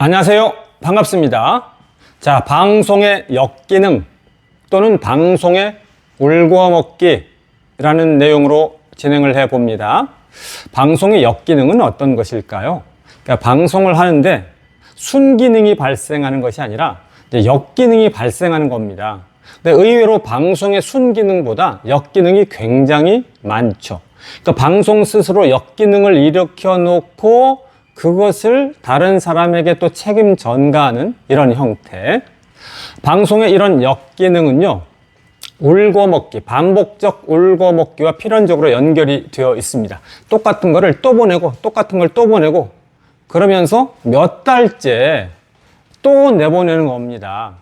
안녕하세요. 반갑습니다. 자, 방송의 역기능 또는 방송의 울고먹기라는 내용으로 진행을 해 봅니다. 방송의 역기능은 어떤 것일까요? 그러니까 방송을 하는데 순기능이 발생하는 것이 아니라 역기능이 발생하는 겁니다. 근데 의외로 방송의 순기능보다 역기능이 굉장히 많죠. 그러니까 방송 스스로 역기능을 일으켜 놓고 그것을 다른 사람에게 또 책임 전가하는 이런 형태. 방송의 이런 역기능은요, 울고먹기, 반복적 울고먹기와 필연적으로 연결이 되어 있습니다. 똑같은 거를 또 보내고, 똑같은 걸 또 보내고, 그러면서 몇 달째 또 내보내는 겁니다.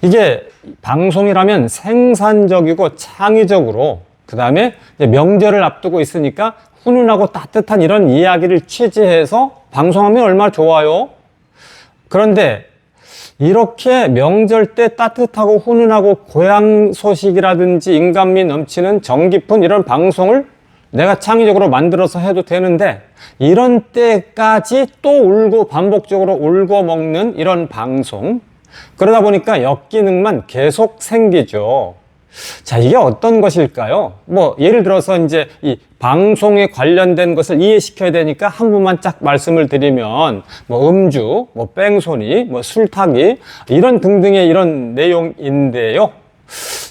이게 방송이라면 생산적이고 창의적으로 그 다음에 명절을 앞두고 있으니까 훈훈하고 따뜻한 이런 이야기를 취재해서 방송하면 얼마나 좋아요. 그런데 이렇게 명절 때 따뜻하고 훈훈하고 고향 소식이라든지 인간미 넘치는 정 깊은 이런 방송을 내가 창의적으로 만들어서 해도 되는데 이런 때까지 또 울고 반복적으로 울고 먹는 이런 방송 그러다 보니까 역기능만 계속 생기죠. 자, 이게 어떤 것일까요? 뭐, 예를 들어서 이제 이 방송에 관련된 것을 이해시켜야 되니까 한 분만 짝 말씀을 드리면, 뭐, 음주, 뭐, 뺑소니, 뭐, 술타기, 이런 등등의 이런 내용인데요.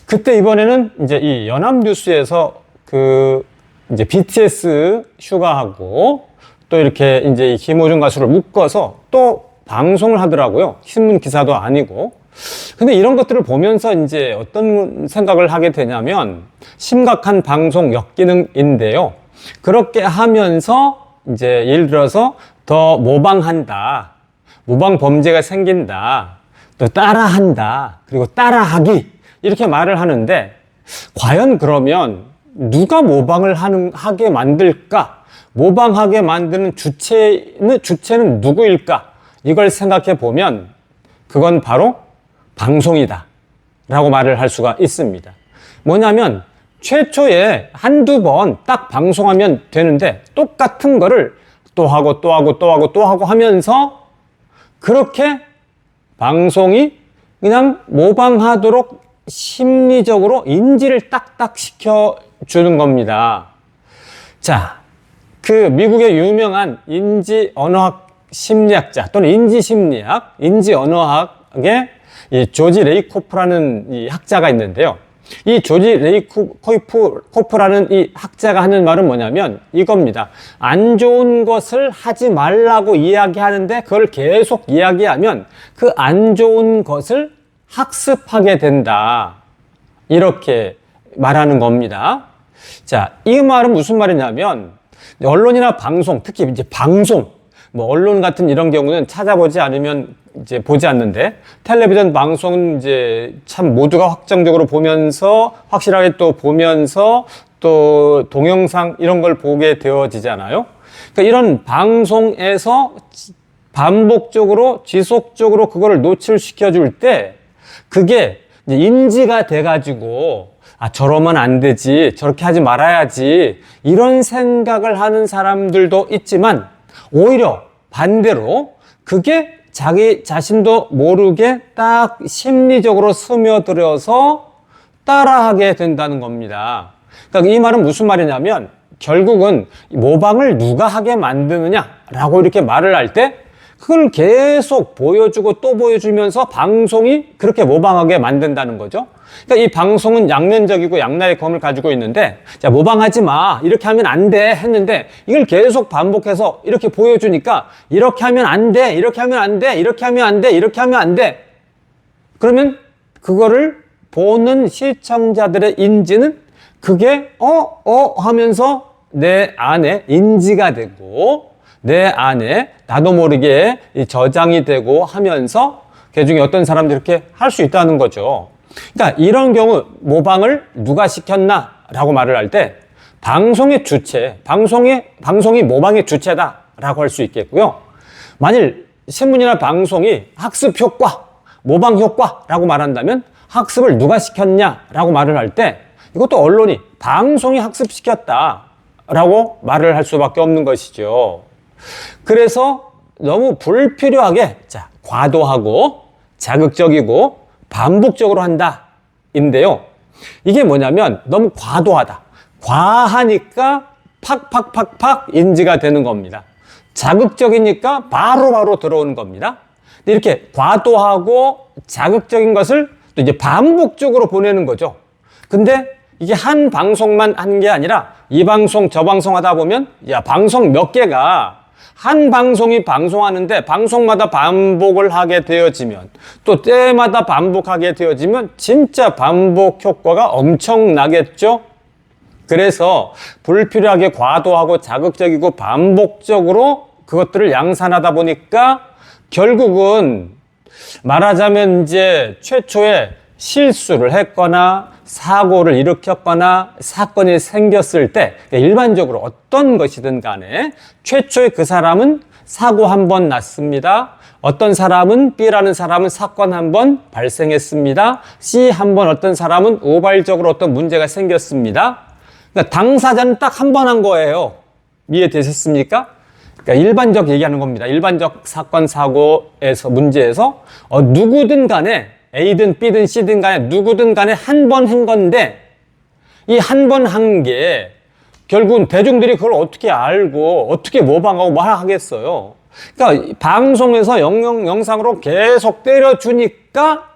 그때 이번에는 이제 이 연합뉴스에서 그, 이제 BTS 슈가하고 또 이렇게 이제 이 김호중 가수를 묶어서 또 방송을 하더라고요. 신문 기사도 아니고. 근데 이런 것들을 보면서 이제 어떤 생각을 하게 되냐면 심각한 방송 역기능인데요. 그렇게 하면서 이제 예를 들어서 더 모방한다. 모방 범죄가 생긴다. 또 따라한다. 그리고 따라하기. 이렇게 말을 하는데 과연 그러면 누가 모방을 하는, 하게 만들까? 모방하게 만드는 주체는, 주체는 누구일까? 이걸 생각해 보면 그건 바로 방송이다. 라고 말을 할 수가 있습니다. 뭐냐면 최초에 한두 번 딱 방송하면 되는데 똑같은 거를 또 하고 또 하고 또 하고 또 하고 하면서 그렇게 방송이 그냥 모방하도록 심리적으로 인지를 딱딱 시켜주는 겁니다. 자, 그 미국의 유명한 인지 언어학 심리학자 또는 인지 심리학, 인지 언어학의 이 조지 레이코프라는 이 학자가 있는데요. 이 조지 레이코프 라는 이 학자가 하는 말은 뭐냐면 이겁니다. 안 좋은 것을 하지 말라고 이야기하는데 그걸 계속 이야기하면 그 안 좋은 것을 학습하게 된다. 이렇게 말하는 겁니다. 자, 이 말은 무슨 말이냐면 언론이나 방송, 특히 이제 방송, 뭐 언론 같은 이런 경우는 찾아보지 않으면 이제 보지 않는데 텔레비전 방송은 이제 참 모두가 확정적으로 보면서 확실하게 또 보면서 또 동영상 이런 걸 보게 되어지잖아요. 그러니까 이런 방송에서 반복적으로 지속적으로 그거를 노출시켜 줄 때 그게 인지가 돼 가지고 아, 저러면 안 되지. 저렇게 하지 말아야지. 이런 생각을 하는 사람들도 있지만 오히려 반대로 그게 자기 자신도 모르게 딱 심리적으로 스며들어서 따라하게 된다는 겁니다. 그러니까 이 말은 무슨 말이냐면 결국은 모방을 누가 하게 만드느냐라고 이렇게 말을 할 때 그걸 계속 보여주고 또 보여주면서 방송이 그렇게 모방하게 만든다는 거죠. 그러니까 이 방송은 양면적이고 양날의 검을 가지고 있는데 자 모방하지 마. 이렇게 하면 안 돼. 했는데 이걸 계속 반복해서 이렇게 보여주니까 이렇게 하면 안 돼. 이렇게 하면 안 돼. 이렇게 하면 안 돼. 이렇게 하면 안 돼. 그러면 그거를 보는 시청자들의 인지는 그게 어어 하면서 내 안에 인지가 되고 내 안에 나도 모르게 저장이 되고 하면서 그 중에 어떤 사람들이 이렇게 할 수 있다는 거죠. 그러니까 이런 경우 모방을 누가 시켰나 라고 말을 할 때 방송의 주체, 방송의, 방송이 모방의 주체다 라고 할 수 있겠고요. 만일 신문이나 방송이 학습 효과, 모방 효과라고 말한다면 학습을 누가 시켰냐 라고 말을 할 때 이것도 언론이 방송이 학습시켰다 라고 말을 할 수밖에 없는 것이죠. 그래서 너무 불필요하게 자, 과도하고 자극적이고 반복적으로 한다. 인데요. 이게 뭐냐면 너무 과도하다. 과하니까 팍팍팍팍 인지가 되는 겁니다. 자극적이니까 바로바로 바로 들어오는 겁니다. 이렇게 과도하고 자극적인 것을 또 이제 반복적으로 보내는 거죠. 근데 이게 한 방송만 한 게 아니라 이 방송 저 방송 하다 보면 야 방송 몇 개가 한 방송이 방송하는데 방송마다 반복을 하게 되어지면 또 때마다 반복하게 되어지면 진짜 반복 효과가 엄청나겠죠? 그래서 불필요하게 과도하고 자극적이고 반복적으로 그것들을 양산하다 보니까 결국은 말하자면 이제 최초에 실수를 했거나 사고를 일으켰거나 사건이 생겼을 때 일반적으로 어떤 것이든 간에 최초에 그 사람은 사고 한 번 났습니다. 어떤 사람은 B라는 사람은 사건 한 번 발생했습니다. C 한 번 어떤 사람은 우발적으로 어떤 문제가 생겼습니다. 그러니까 당사자는 딱 한 번 한 거예요. 이해되셨습니까? 그러니까 일반적 얘기하는 겁니다. 일반적 사건 사고에서 문제에서 어, 누구든 간에 A든 B든 C든 간에 누구든 간에 한 번 한 건데 이 한 번 한 게 결국은 대중들이 그걸 어떻게 알고 어떻게 모방하고 뭐 하겠어요. 그러니까 방송에서 영영, 영상으로 계속 때려주니까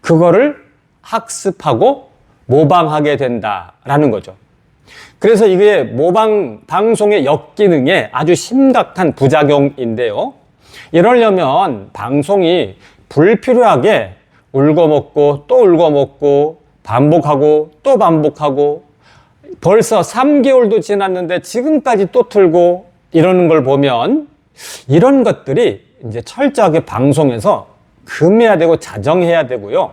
그거를 학습하고 모방하게 된다라는 거죠. 그래서 이게 모방 방송의 역기능에 아주 심각한 부작용인데요. 이러려면 방송이 불필요하게 울고 먹고 또 울고 먹고 반복하고 또 반복하고 벌써 3개월도 지났는데 지금까지 또 틀고 이러는 걸 보면 이런 것들이 이제 철저하게 방송에서 금해야 되고 자정해야 되고요.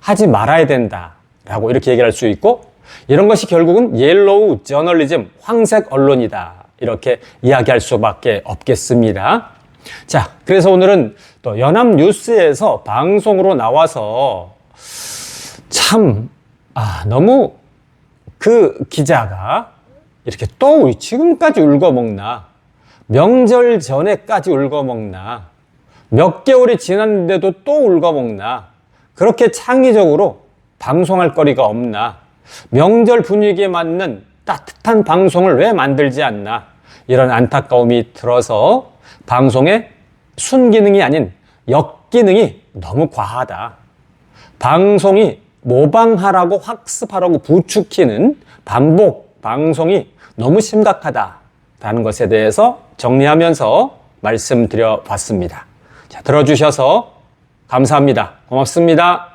하지 말아야 된다 라고 이렇게 얘기할 수 있고 이런 것이 결국은 옐로우 저널리즘, 황색 언론이다. 이렇게 이야기할 수밖에 없겠습니다. 자, 그래서 오늘은 또 연합뉴스에서 방송으로 나와서 참, 아, 너무 그 기자가 이렇게 또 지금까지 울고 먹나. 명절 전에까지 울고 먹나. 몇 개월이 지났는데도 또 울고 먹나. 그렇게 창의적으로 방송할 거리가 없나. 명절 분위기에 맞는 따뜻한 방송을 왜 만들지 않나. 이런 안타까움이 들어서 방송의 순기능이 아닌 역기능이 너무 과하다. 방송이 모방하라고 학습하라고 부추기는 반복 방송이 너무 심각하다라는 것에 대해서 정리하면서 말씀드려 봤습니다. 자, 들어주셔서 감사합니다. 고맙습니다.